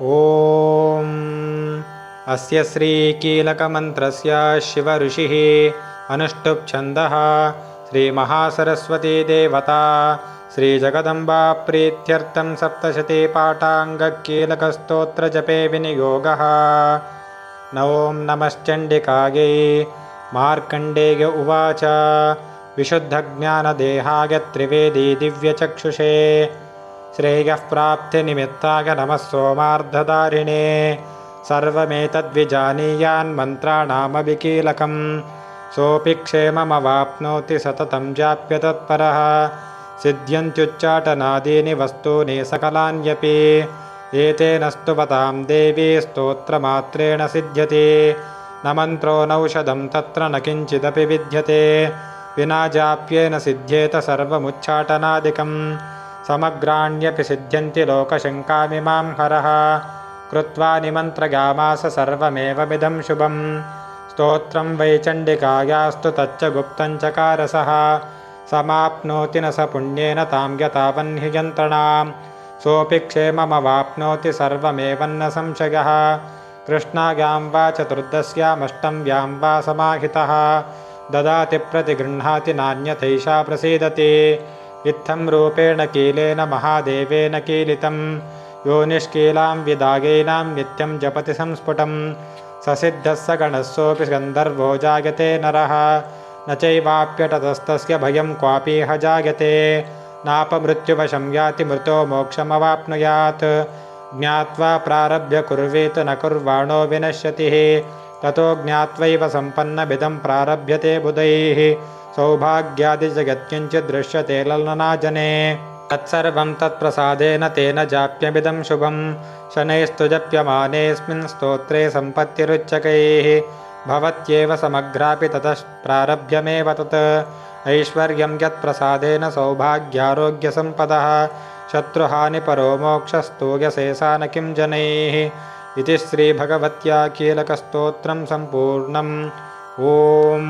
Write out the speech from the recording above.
ॐ। अस्य श्रीकीलकमन्त्रस्य शिवऋषिः अनुष्टुप्छन्दः। श्रीमहासरस्वतीदेवता श्रीजगदम्बा प्रीत्यर्थं सप्तशतीपाठाङ्गकीलकस्तोत्रजपे विनियोगः। न ॐ नमश्चण्डिकायै मार्कण्डेय उवाच। विशुद्धज्ञानदेहाय त्रिवेदी दिव्यचक्षुषे श्रेयः प्राप्तिनिमित्ताय नमः सोमार्धदारिणे सर्वमेतद्विजानीयान्मन्त्राणामविकीलकं सोऽपि क्षेममवाप्नोति सततं जाप्य तत्परः। सिद्ध्यन्त्युच्चाटनादीनि वस्तूनि सकलान्यपि। एतेन स्तुवतां देवी स्तोत्रमात्रेण सिद्ध्यति। न मन्त्रो नौषधं तत्र न किञ्चिदपि विद्यते। विना जाप्येन सिद्ध्येत सर्वमुच्चाटनादिकम् समग्राण्यपि सिद्ध्यन्ति लोकशङ्कामिमां हरः। कृत्वा निमन्त्रयामास सर्वमेवमिदं शुभं स्तोत्रं वै चण्डिकायास्तु तच्च गुप्तं चकारसः समाप्नोति न स पुण्येन तां यतावह्नि यन्त्रणां सोऽपि क्षेममवाप्नोति सर्वमेवन्न संशयः। कृष्णायां वा चतुर्दश्यामष्टम्यां वा समाहितः। ददाति प्रतिगृह्णाति नान्यथैषा प्रसीदति इत्थं रूपेण कीलेन महादेवेन कीलितं यो निष्कीलां विदागैनां नित्यं जपति संस्फुटं ससिद्धः स गणः सोऽपि गन्धर्वो जायते नरः। न चैवाप्यटतस्तस्य भयं क्वापीह जायते। नापमृत्युवशं याति मृतो मोक्षमवाप्नुयात्। ज्ञात्वा प्रारभ्य कुर्वेत न कुर्वाणो विनश्यतिः ततो ज्ञात्वैव सम्पन्नमिदं प्रारभ्यते बुधैः। सौभाग्यादिजगत्किञ्चिद्दृश्यते ललनाजने। तत्सर्वं तत्प्रसादेन तेन जाप्यमिदं शुभं शनैस्तु जप्यमानेऽस्मिन् स्तोत्रे सम्पत्तिरुच्चकैः भवत्येव समग्रापि ततः प्रारभ्यमेव तत्। ऐश्वर्यं यत्प्रसादेन सौभाग्यारोग्यसम्पदः। शत्रुहानिपरो मोक्षस्तूयशेषा न किं जनैः इति श्रीभगवत्या कीलकस्तोत्रं सम्पूर्णम् ॐ